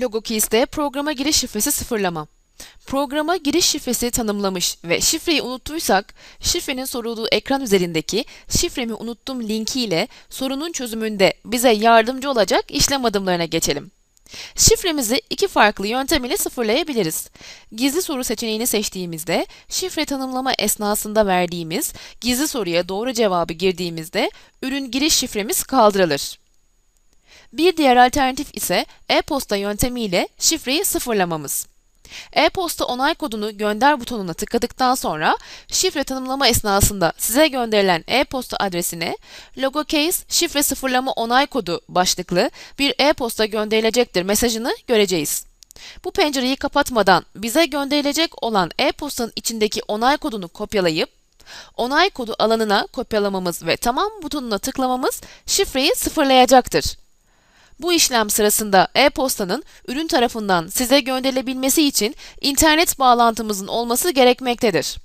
LogoKeys'te programa giriş şifresi sıfırlama. Programa giriş şifresi tanımlamış ve şifreyi unuttuysak, şifrenin sorulduğu ekran üzerindeki şifremi unuttum linki ile sorunun çözümünde bize yardımcı olacak işlem adımlarına geçelim. Şifremizi iki farklı yöntem ile sıfırlayabiliriz. Gizli soru seçeneğini seçtiğimizde, şifre tanımlama esnasında verdiğimiz gizli soruya doğru cevabı girdiğimizde ürün giriş şifremiz kaldırılır. Bir diğer alternatif ise e-posta yöntemiyle şifreyi sıfırlamamız. E-posta onay kodunu gönder butonuna tıkladıktan sonra şifre tanımlama esnasında size gönderilen e-posta adresine logocase şifre sıfırlama onay kodu başlıklı bir e-posta gönderilecektir mesajını göreceğiz. Bu pencereyi kapatmadan bize gönderilecek olan e-postanın içindeki onay kodunu kopyalayıp onay kodu alanına kopyalamamız ve tamam butonuna tıklamamız şifreyi sıfırlayacaktır. Bu işlem sırasında e-postanın ürün tarafından size gönderilebilmesi için internet bağlantımızın olması gerekmektedir.